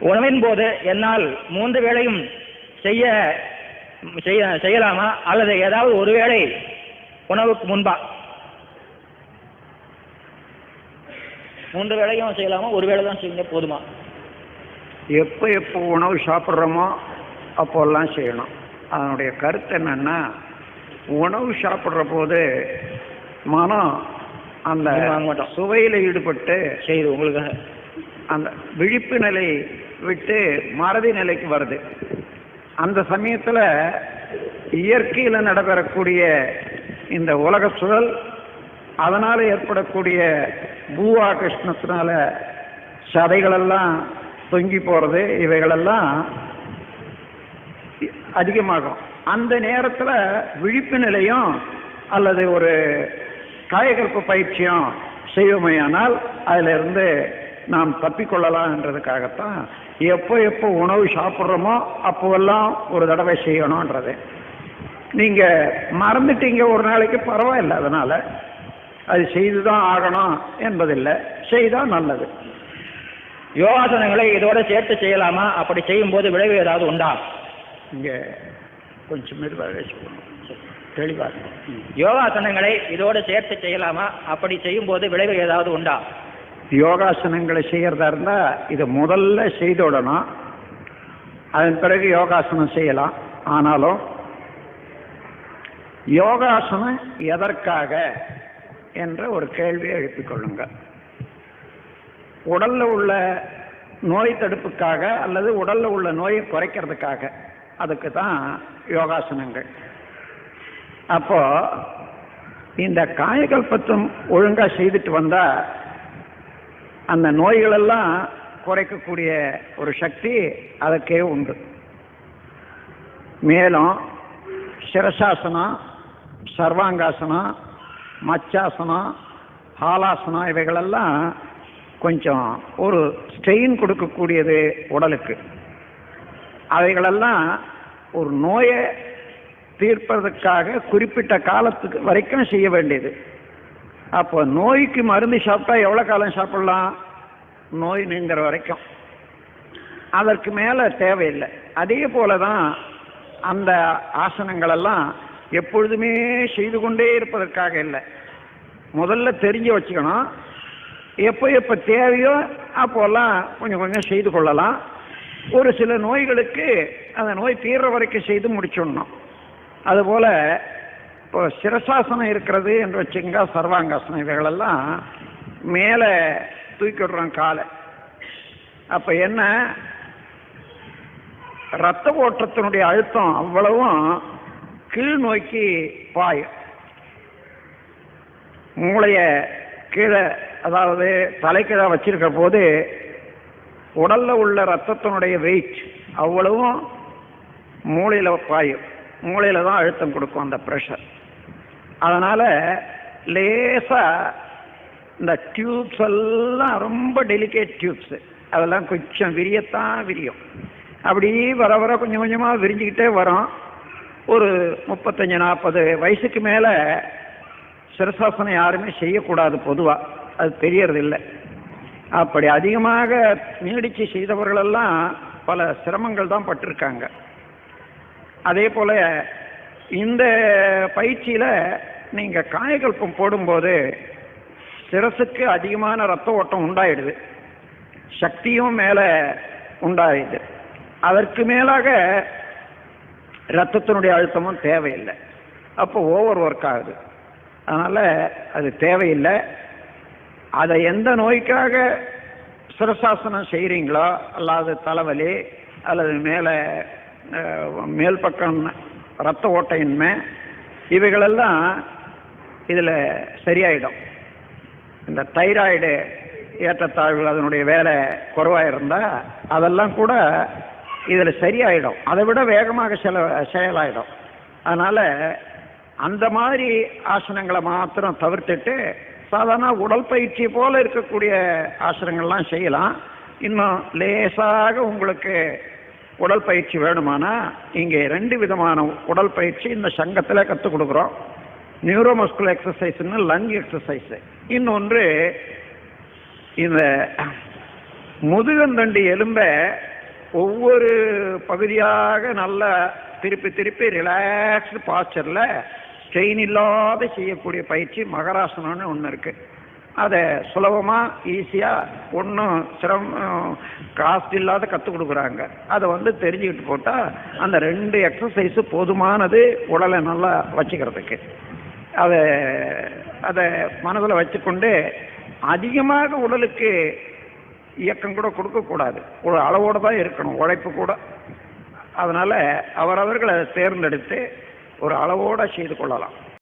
உணவின் போது என்னால் மூன்று வேளையும் செய்ய செய்ய செய்யலாமா? அல்லது ஏதாவது ஒரு வேளை உணவுக்கு முன்பா? மூன்று வேளையும் செய்யலாமா? ஒரு வேளை தான் செய்யுங்க போதுமா? எப்போ எப்போ உணவு சாப்பிட்றோமோ அப்போல்லாம் செய்யணும். அதனுடைய கருத்து என்னன்னா உணவு சாப்பிட்ற போது மனம் அந்த. சுவையில் ஈடுபட்டு செய்து உங்களுக்காக. அந்த விழிப்பு நிலை விட்டு மறதி நிலைக்கு வருது. அந்த சமயத்தில் இயற்கையில் நடைபெறக்கூடிய இந்த உலக சுழல் அதனால் ஏற்படக்கூடிய பூவா கிருஷ்ணத்தினால சதைகளெல்லாம் தொங்கி போகிறது இவைகளெல்லாம் அதிகமாகும். அந்த நேரத்தில் விழிப்பு நிலையும் அல்லது ஒரு காயகல்ப பயிற்சியும் செய்வோமையானால் அதிலிருந்து நாம் தப்பிக்கொள்ளலாம் என்றதுக்காகத்தான் எப்போ எப்போ உணவு சாப்பிட்றோமோ அப்போவெல்லாம் ஒரு தடவை செய்யணுன்றது நீங்கள் மறந்துட்டீங்க ஒரு நாளைக்கு பரவாயில்ல அதனால். அது செய்து தான் ஆகணும் என்பதில்லை. செய்தால் நல்லது. யோகாசனங்களை இதோட சேர்த்து செய்யலாமா? அப்படி செய்யும்போது விளைவு ஏதாவது உண்டா? இங்கே கொஞ்சம் மெதுவாக சொல்லணும் தெளிவாக ம். யோகாசனங்களை இதோட சேர்த்து செய்யலாமா? அப்படி செய்யும் போது விளைவு ஏதாவது உண்டா? யோகாசனங்களை செய்கிறதா இருந்தால் இதை முதல்ல செய்துவிடணும் அதன் பிறகு யோகாசனம் செய்யலாம். ஆனாலும் யோகாசனம் எதற்காக என்ற ஒரு கேள்வியை எழுப்பிக் கொள்ளுங்க. உடல்ல உள்ள நோய் தடுப்புக்காக அல்லது உடல்ல உள்ள நோயை குறைக்கிறதுக்காக அதுக்கு தான் யோகாசனங்கள். அப்போ இந்த காயகல்பத்தும் ஒழுங்காக செய்துட்டு வந்தால் அந்த நோய்களெல்லாம் குறைக்கக்கூடிய ஒரு சக்தி அதற்கே உண்டு. மேலும் சிரசாசனம் சர்வாங்காசனம் மச்சாசனம் ஹாலாசனம் இவைகளெல்லாம் கொஞ்சம் ஒரு ஸ்ட்ரெயின் கொடுக்கக்கூடியது உடலுக்கு. அவைகளெல்லாம் ஒரு நோயை தீர்ப்பதற்காக குறிப்பிட்ட காலத்துக்கு வரைக்கும் செய்ய வேண்டியது. அப்போ நோய்க்கு மருந்து சாப்பிட்டா எவ்வளோ காலம் சாப்பிடலாம்? நோய் நீங்கிற வரைக்கும். அதற்கு மேலே தேவையில்லை. அதே போல தான் அந்த ஆசனங்களெல்லாம் எப்பொழுதுமே செய்து கொண்டே இருப்பதற்காக இல்லை. முதல்ல தெரிஞ்சு வச்சுக்கணும். எப்போ எப்போ தேவையோ அப்போல்லாம் கொஞ்சம் கொஞ்சம் செய்து கொள்ளலாம். ஒரு சில நோய்களுக்கு அந்த நோய் தீர்ற வரைக்கும் செய்து முடிச்சிடணும். அதுபோல் இப்போ சிரசாசனம் இருக்கிறது என்று வச்சுங்க சர்வாங்காசனம். இவைகளெல்லாம் மேலே தூக்கி விடுறோம் காலை. அப்போ என்ன? ரத்த ஓட்டத்தினுடைய அழுத்தம் அவ்வளவும் கீழ் நோக்கி பாயும். மூளைய கீழே அதாவது தலைக்கீழே வச்சிருக்கிற போது உடல்ல உள்ள ரத்தத்தினுடைய வெயிட் அவ்வளவும் மூளையில் பாயும். மூளையில் தான் அழுத்தம் கொடுக்கும் அந்த ப்ரெஷர் அதனால லேசா இந்த டியூப்ஸ் எல்லாம் ரொம்ப டெலிகேட் டியூப்ஸ் அதெல்லாம் கொஞ்சம் விரியத்தான் விரியும். அப்படி வர வர கொஞ்சம் கொஞ்சமாக விரிஞ்சுக்கிட்டே வரும். ஒரு முப்பத்தஞ்சு நாற்பது வயசுக்கு மேலே சிரசாசனம் யாருமே செய்யக்கூடாது பொதுவாக அது தெரியறதில்லை. அப்படி அதிகமாக நீடிச்சு செய்தவர்களெல்லாம் பல சிரமங்கள் தான் பட்டிருக்காங்க. அதே போல இந்த பயிற்சியில் நீங்கள் காயகல்பம் போடும்போது சிரசுக்கு அதிகமான ரத்த ஓட்டம் உண்டாயிடுது. சக்தியும் மேலே உண்டாயிடுது. அதற்கு மேலாக ரத்தத்தினுடைய அழுத்தமும் தேவையில்லை. அப்போ ஓவர் ஒர்க் ஆகுது. அதனால் அது தேவையில்லை. அதை எந்த நோய்க்காக சிரசாசனம் செய்கிறீங்களோ அல்லாது தலைவலி அல்லது மேலே மேல் பக்கம் ரத்த ஓட்டையின்மை இவைகளெல்லாம் இதில் சரியாயிடும். இந்த தைராய்டு ஏற்றத்தாழ்வுகள் அதனுடைய வேலை குறைவாக இருந்தால் அதெல்லாம் கூட இதில் சரியாயிடும். அதை விட வேகமாக செல செயலாயிடும். அதனால் அந்த மாதிரி ஆசனங்களை மாத்திரம் தவிர்த்துட்டு சாதாரண உடற்பயிற்சி போல் இருக்கக்கூடிய ஆசனங்கள்லாம் செய்யலாம். இன்னும் லேசாக உங்களுக்கு உடற்பயிற்சி வேணுமானா இங்கே ரெண்டு விதமான உடற்பயிற்சி இந்த சங்கத்தில் கற்றுக் கொடுக்குறோம். நியூரோமஸ்குலர் எக்ஸசைஸ்னு லங் எக்ஸசைஸு இன்னொன்று இந்த முதுகந்தண்டு எலும்பை ஒவ்வொரு பகுதியாக நல்ல திருப்பி திருப்பி ரிலாக்ஸ்டு பாஸ்டரில் ஸ்ட்ரெயின் இல்லாத செய்யக்கூடிய பயிற்சி மகராசனம்னு ஒன்று இருக்குது அதை சுலபமாக ஈஸியாக ஒன்றும் சிரமம் காஸ்ட் இல்லாத கற்றுக் கொடுக்குறாங்க. அதை வந்து தெரிஞ்சுக்கிட்டு போட்டால் அந்த ரெண்டு எக்ஸசைஸு போதுமானது உடலை நல்லா வச்சுக்கிறதுக்கு. அதை அதை மனதில் வச்சுக்கொண்டு அதிகமாக உடலுக்கு இயக்கம் கூட கொடுக்கக்கூடாது. ஒரு அளவோடு தான் இருக்கணும் உழைப்பு கூட. அதனால் அவரவர்கள் அதை தேர்ந்தெடுத்து ஒரு அளவோடு செய்து கொள்ளலாம்.